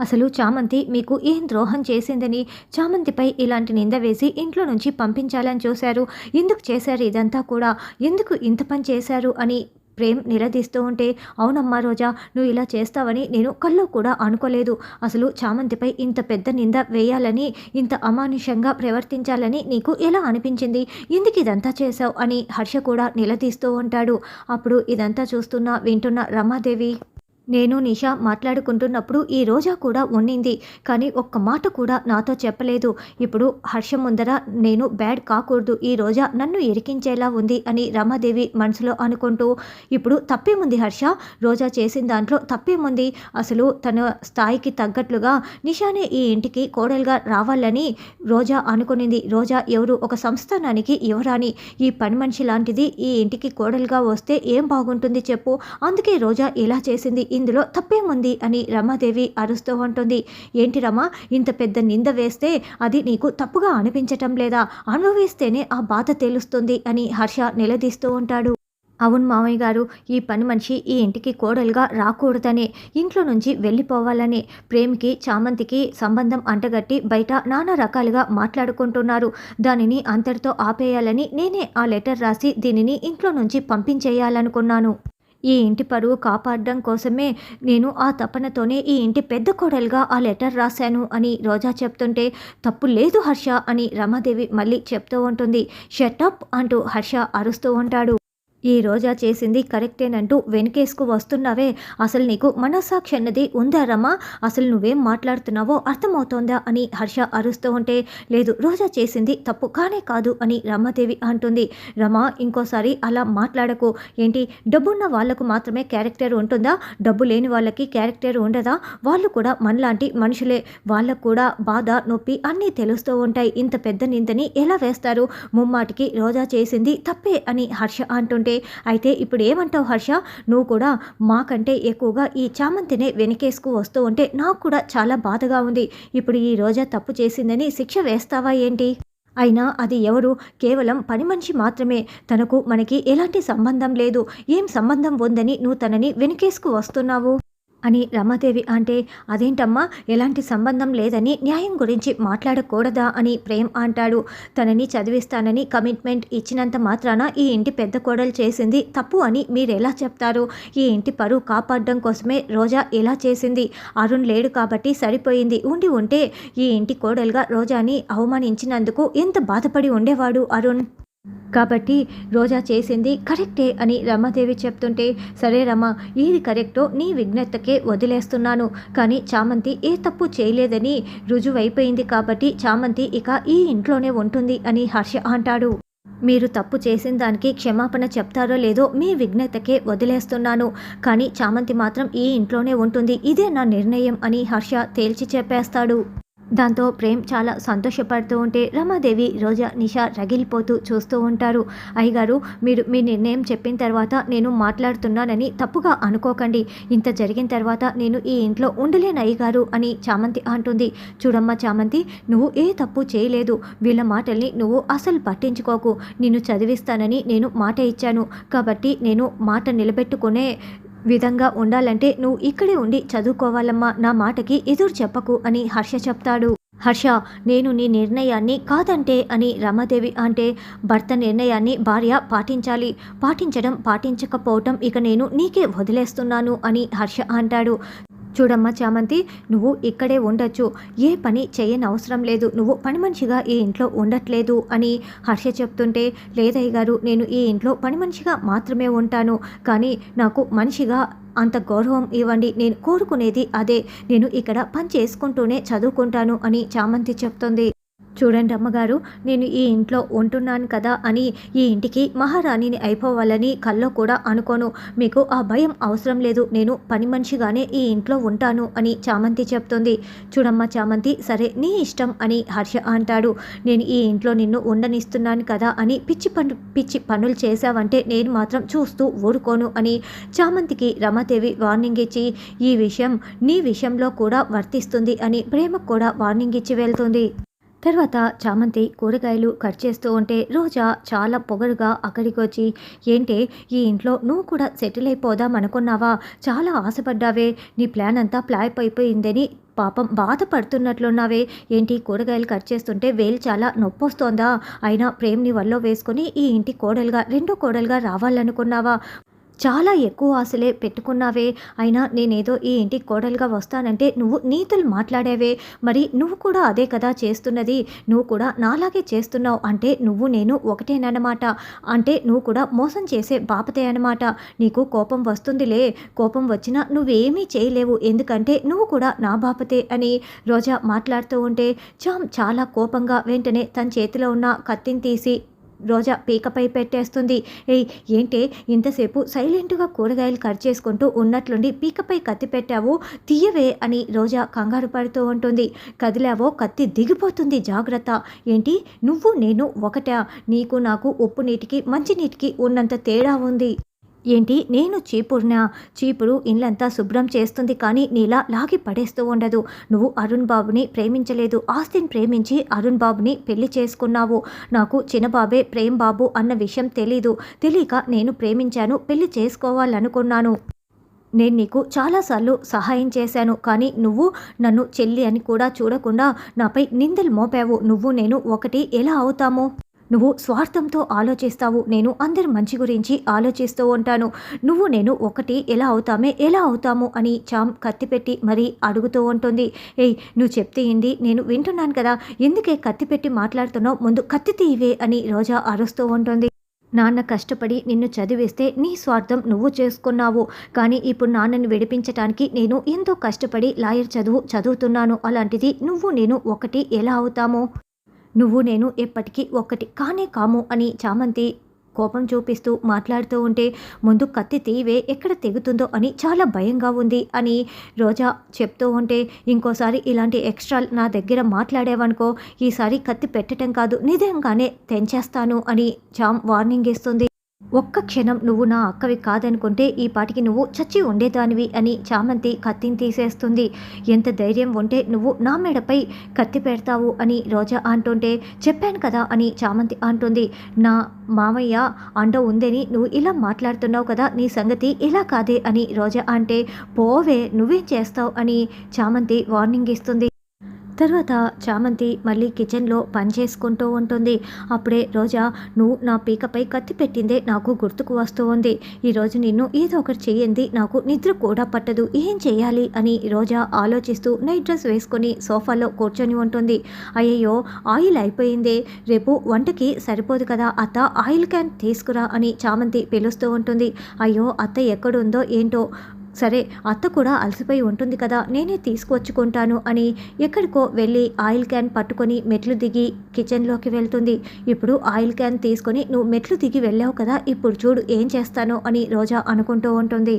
అసలు చామంతి మీకు ఏం ద్రోహం చేసిందని చామంతిపై ఇలాంటి నింద వేసి ఇంట్లో నుంచి పంపించాలని చూశారు. ఎందుకు చేశారు ఇదంతా కూడా? ఎందుకు ఇంత పని చేశారు అని ప్రేమ్ నిలదీస్తూ ఉంటే అవునమ్మా రోజా నువ్వు ఇలా చేస్తావని నేను కల్లో కూడా అనుకోలేదు. అసలు చామంతిపై ఇంత పెద్ద నింద వేయాలని ఇంత అమానుషంగా ప్రవర్తించాలని నీకు ఎలా అనిపించింది? ఎందుకు ఇదంతా చేశావు అని హర్ష కూడా నిలదీస్తూ ఉంటాడు. అప్పుడు ఇదంతా చూస్తున్న వింటున్న రమాదేవి నేను నిషా మాట్లాడుకుంటున్నప్పుడు ఈ రోజా కూడా ఉన్నింది కానీ ఒక్క మాట కూడా నాతో చెప్పలేదు. ఇప్పుడు హర్ష ముందర నేను బ్యాడ్ కాకూడదు ఈ రోజా నన్ను ఎరికించేలా ఉంది అని రమాదేవి మనసులో అనుకుంటూ ఇప్పుడు తప్పేముంది హర్ష? రోజా చేసిన దాంట్లో తప్పేముంది? అసలు తన స్థాయికి తగ్గట్లుగా నిషానే ఈ ఇంటికి కోడలుగా రావాలని రోజా అనుకునింది. రోజా ఎవరు? ఒక సంస్థానానికి ఎవరాని ఈ పని మనిషి లాంటిది ఈ ఇంటికి కోడలుగా వస్తే ఏం బాగుంటుంది చెప్పు? అందుకే రోజా ఇలా చేసింది. ఇందులో తప్పేముంది అని రమాదేవి అరుస్తూ ఉంటుంది. ఏంటి రమా ఇంత పెద్ద నింద వేస్తే అది నీకు తప్పుగా అనిపించటం లేదా? అనుభవిస్తేనే ఆ బాధ తెలుస్తుంది అని హర్ష నిలదీస్తూ ఉంటాడు. అవును మామయ్య గారు ఈ పని మనిషి ఈ ఇంటికి కోడలుగా రాకూడదనే ఇంట్లో నుంచి వెళ్ళిపోవాలనే ప్రేమికి చామంతికి సంబంధం అంటగట్టి బయట నానా రకాలుగా మాట్లాడుకుంటున్నారు. దానిని అంతటితో ఆపేయాలని నేనే ఆ లెటర్ రాసి దీనిని ఇంట్లో నుంచి పంపించేయాలనుకున్నాను. ఈ ఇంటి పరువు కాపాడడం కోసమే నేను ఆ తపనతోనే ఈ ఇంటి పెద్ద కోడలుగా ఆ లెటర్ రాశాను అని రోజా చెప్తుంటే తప్పు లేదు హర్ష అని రమాదేవి మళ్ళీ చెప్తూ ఉంటుంది. షటప్ అంటూ హర్ష అరుస్తూ ఉంటాడు. ఈ రోజా చేసింది కరెక్టేనంటూ వెనకేసుకు వస్తున్నావే. అసలు నీకు మనస్సాక్షి అన్నది ఉందా రమా? అసలు నువ్వేం మాట్లాడుతున్నావో అర్థమవుతోందా అని హర్ష అరుస్తూ ఉంటే లేదు రోజా చేసింది తప్పు కానే కాదు అని రమాదేవి అంటుంది. రమా ఇంకోసారి అలా మాట్లాడకు. ఏంటి డబ్బున్న వాళ్ళకు మాత్రమే క్యారెక్టర్ ఉంటుందా? డబ్బు లేని వాళ్ళకి క్యారెక్టర్ ఉండదా? వాళ్ళు కూడా మనలాంటి మనుషులే. వాళ్ళకు కూడా బాధ నొప్పి అన్నీ తెలుస్తూ ఉంటాయి. ఇంత పెద్ద నిందని ఎలా వేస్తారు? ముమ్మాటికి రోజా చేసింది తప్పే అని హర్ష అంటుంటే అయితే ఇప్పుడు ఏమంటావు హర్ష? నువ్వు కూడా మాకంటే ఎక్కువగా ఈ చామంతినే వెనకేసుకు వస్తూ ఉంటే నాకు కూడా చాలా బాధగా ఉంది. ఇప్పుడు ఈ రోజా తప్పు చేసిందని శిక్ష వేస్తావా ఏంటి? అయినా అది ఎవరు? కేవలం పని మనిషి మాత్రమే. తనకు మనకి ఎలాంటి సంబంధం లేదు. ఏం సంబంధం ఉందని నువ్వు తనని వెనకేసుకు వస్తున్నావు? అని రమాదేవి అంటే అదేంటమ్మా? ఎలాంటి సంబంధం లేదని న్యాయం గురించి మాట్లాడకూడదా? అని ప్రేమ్ అంటాడు. తనని చదివిస్తానని కమిట్మెంట్ ఇచ్చినంత మాత్రాన ఈ ఇంటి పెద్ద కోడలు చేసింది తప్పు అని మీరు ఎలా చెప్తారు? ఈ ఇంటి పరువు కాపాడడం కోసమే రోజా ఎలా చేసింది. అరుణ్ లేడు కాబట్టి సరిపోయింది. ఉండి ఉంటే ఈ ఇంటి కోడలుగా రోజాని అవమానించినందుకు ఎంత బాధపడి ఉండేవాడు అరుణ్? కాబట్టి రోజా చేసింది కరెక్టే అని రమాదేవి చెప్తుంటే సరే రమ ఏది కరెక్టో నీ విజ్ఞతకే వదిలేస్తున్నాను. కానీ చామంతి ఏ తప్పు చేయలేదని రుజువైపోయింది కాబట్టి చామంతి ఇక ఈ ఇంట్లోనే ఉంటుంది అని హర్ష అంటాడు. మీరు తప్పు చేసిన దానికి క్షమాపణ చెప్తారో లేదో మీ విజ్ఞతకే వదిలేస్తున్నాను. కానీ చామంతి మాత్రం ఈ ఇంట్లోనే ఉంటుంది. ఇదే నా నిర్ణయం అని హర్ష తేల్చి చెప్పేస్తాడు. దాంతో ప్రేమ్ చాలా సంతోషపడుతూ ఉంటే రమాదేవి రోజా నిషా రగిలిపోతూ చూస్తూ ఉంటారు. అయ్యగారు మీరు మీ నిర్ణయం చెప్పిన తర్వాత నేను మాట్లాడుతున్నానని తప్పుగా అనుకోకండి. ఇంత జరిగిన తర్వాత నేను ఈ ఇంట్లో ఉండలేను అయ్యగారు అని చామంతి అంటుంది. చూడమ్మా చామంతి నువ్వు ఏ తప్పు చేయలేదు. వీళ్ళ మాటల్ని నువ్వు అసలు పట్టించుకోకు. నిన్ను చదివిస్తానని నేను మాట ఇచ్చాను. కాబట్టి నేను మాట నిలబెట్టుకునే విధంగా ఉండాలంటే నువ్వు ఇక్కడే ఉండి చదువుకోవాలమ్మా నా మాటకి ఎదురు చెప్పకు అని హర్ష చెప్తాడు. హర్ష నేను నీ నిర్ణయాన్ని కాదంటే అని రమాదేవి అంటే భర్త నిర్ణయాన్ని భార్య పాటించాలి. పాటించడం పాటించకపోవటం ఇక నేను నీకే వదిలేస్తున్నాను అని హర్ష అంటాడు. చూడమ్మా చామంతి నువ్వు ఇక్కడే ఉండొచ్చు. ఏ పని చేయని అవసరం లేదు. నువ్వు పని మనిషిగా ఈ ఇంట్లో ఉండట్లేదు అని హర్ష చెప్తుంటే లేదయ్య గారు నేను ఈ ఇంట్లో పని మనిషిగా మాత్రమే ఉంటాను. కానీ నాకు మనిషిగా అంత గౌరవం ఇవ్వండి. నేను కోరుకునేది అదే. నేను ఇక్కడ పని చేసుకుంటూనే చదువుకుంటాను అని చామంతి చెప్తుంది. చూడండి అమ్మగారు నేను ఈ ఇంట్లో ఉంటున్నాను కదా అని ఈ ఇంటికి మహారాణిని అయిపోవాలని కల్లో కూడా అనుకోను. మీకు ఆ భయం అవసరం లేదు. నేను పని మనిషిగానే ఈ ఇంట్లో ఉంటాను అని చామంతి చెప్తుంది. చూడమ్మా చామంతి సరే నీ ఇష్టం అని హర్ష అంటాడు. నేను ఈ ఇంట్లో నిన్ను ఉండనిస్తున్నాను కదా అని పిచ్చి పను పిచ్చి పనులు చేశావంటే నేను మాత్రం చూస్తూ ఊరుకోను అని చామంతికి రమాదేవి వార్నింగ్ ఇచ్చి ఈ విషయం నీ విషయంలో కూడా వర్తిస్తుంది అని ప్రేమకు కూడా వార్నింగ్ ఇచ్చి వెళ్తుంది. తర్వాత చామంతి కూరగాయలు కట్ చేస్తూ ఉంటే రోజా చాలా పొగరుగా అక్కడికి వచ్చి ఏంటే ఈ ఇంట్లో నువ్వు కూడా సెటిల్ అయిపోదాం అనుకున్నావా? చాలా ఆశపడ్డావే. నీ ప్లాన్ అంతా ప్లాప్ అయిపోయిందని పాపం బాధపడుతున్నట్లున్నావే. ఏంటి కూరగాయలు కట్ చేస్తుంటే వేలు చాలా నొప్పి వస్తోందా అయినా ప్రేమ్ని వల్ల వేసుకొని ఈ ఇంటి కోడలుగా రెండో కోడలుగా రావాలనుకున్నావా? చాలా ఎక్కువ ఆశలే పెట్టుకున్నావే. అయినా నేనేదో ఈ ఇంటికి కోడలుగా వస్తానంటే నువ్వు నీతులు మాట్లాడావే. మరి నువ్వు కూడా అదే కదా చేస్తున్నది. నువ్వు కూడా నాలాగే చేస్తున్నావు అంటే నువ్వు నేను ఒకటేనమాట అంటే నువ్వు కూడా మోసం చేసే బాపతే అనమాట నీకు కోపం వస్తుందిలే. కోపం వచ్చినా నువ్వేమీ చేయలేవు. ఎందుకంటే నువ్వు కూడా నా బాపతే అని రోజా మాట్లాడుతూ ఉంటే చామ్ చాలా కోపంగా వెంటనే తన చేతిలో ఉన్న కత్తిని తీసి రోజా పీకపై పెట్టేస్తుంది. ఏయ్ ఏంటే? ఇంతసేపు సైలెంట్గా కూరగాయలు కట్ చేసుకుంటూ ఉన్నట్లుండి పీకపై కత్తి పెట్టావు తీయవే అని రోజా కంగారు పడుతూ ఉంటుంది. కదిలావో కత్తి దిగిపోతుంది జాగ్రత్త. ఏంటి? నువ్వు నేను ఒకటా? నీకు నాకు ఉప్పు నీటికి మంచి నీటికి ఉన్నంత తేడా ఉంది. ఏంటి? నేను చీపురునా? చీపురు ఇల్లంతా శుభ్రం చేస్తుంది కానీ నీలా లాగి పడేస్తూ ఉండదు. నువ్వు అరుణ్ బాబుని ప్రేమించలేదు. ఆస్తిని ప్రేమించి అరుణ్ బాబుని పెళ్ళి చేసుకున్నావు. నాకు చిన్నబాబే ప్రేమ్ బాబు అన్న విషయం తెలీదు. తెలియక నేను ప్రేమించాను పెళ్ళి చేసుకోవాలనుకున్నాను. నేను నీకు చాలాసార్లు సహాయం చేశాను కానీ నువ్వు నన్ను చెల్లి అని కూడా చూడకుండా నాపై నిందలు మోపావు. నువ్వు నేను ఒకటి ఎలా అవుతాము? నువ్వు స్వార్థంతో ఆలోచిస్తావు నేను అందరి మంచి గురించి ఆలోచిస్తూ ఉంటాను. నువ్వు నేను ఒకటి ఎలా అవుతామే ఎలా అవుతాము అని చామ్ కత్తిపెట్టి మరీ అడుగుతూ ఉంటుంది. ఏయ్ నువ్వు చెప్తే ఏంది? నేను వింటున్నాను కదా ఎందుకే కత్తిపెట్టి మాట్లాడుతున్నావు? ముందు కత్తి తీయవే అని రోజా అరుస్తూ ఉంటుంది. నాన్న కష్టపడి నిన్ను చదివిస్తే నీ స్వార్థం నువ్వు చేసుకున్నావు. కానీ ఇప్పుడు నాన్నని విడిపించటానికి నేను ఎంతో కష్టపడి లాయర్ చదువు చదువుతున్నాను. అలాంటిది నువ్వు నేను ఒకటి ఎలా అవుతామో? నువ్వు నేను ఎప్పటికీ ఒక్కటి కానే కాము అని చామంతి కోపం చూపిస్తూ మాట్లాడుతూ ఉంటే ముందు కత్తి తీవే ఎక్కడ తెగుతుందో అని చాలా భయంగా ఉంది అని రోజా చెప్తూ ఉంటే ఇంకోసారి ఇలాంటి ఎక్స్ట్రా నా దగ్గర మాట్లాడేవనుకో ఈసారి కత్తి పెట్టడం కాదు నిజంగానే తెంచేస్తాను అని చామ్ వార్నింగ్ ఇస్తుంది. ఒక్క క్షణం నువ్వు నా అక్కవి కాదనుకుంటే ఈ పాటికి నువ్వు చచ్చి ఉండేదానివి అని చామంతి కత్తిని తీసేస్తుంది. ఎంత ధైర్యం ఉంటే నువ్వు నా మెడపై కత్తి పెడతావు అని రోజా అంటుంటే చెప్పాను కదా అని చామంతి అంటుంది. నా మామయ్య అండ ఉందని నువ్వు ఇలా మాట్లాడుతున్నావు కదా నీ సంగతి ఇలా కాదే అని రోజా అంటే పోవే నువ్వేం చేస్తావు అని చామంతి వార్నింగ్ ఇస్తుంది. తర్వాత చామంతి మళ్ళీ కిచెన్లో పని చేసుకుంటూ ఉంటుంది. అప్పుడే రోజా నువ్వు నా పీకపై కత్తి పెట్టిందే నాకు గుర్తుకు వస్తూ ఉంది. ఈరోజు నిన్ను ఏదో ఒకటి చెయ్యింది. నాకు నిద్ర కూడా పట్టదు. ఏం చేయాలి అని రోజా ఆలోచిస్తూ నైట్ డ్రెస్ వేసుకొని సోఫాలో కూర్చొని ఉంటుంది. అయ్యయ్యో ఆయిల్ అయిపోయిందే. రేపు వంటకి సరిపోదు కదా. అత్త ఆయిల్ క్యాన్ తీసుకురా అని చామంతి పిలుస్తూ ఉంటుంది. అయ్యో అత్త ఎక్కడుందో ఏంటో సరే అత్త కూడా అలసిపోయి ఉంటుంది కదా నేనే తీసుకొచ్చుకుంటాను అని ఎక్కడికో వెళ్ళి ఆయిల్ క్యాన్ పట్టుకొని మెట్లు దిగి కిచెన్లోకి వెళ్తుంది. ఇప్పుడు ఆయిల్ క్యాన్ తీసుకొని నువ్వు మెట్లు దిగి వెళ్ళావు కదా ఇప్పుడు చూడు ఏం చేస్తానో అని రోజా అనుకుంటూ ఉంటుంది.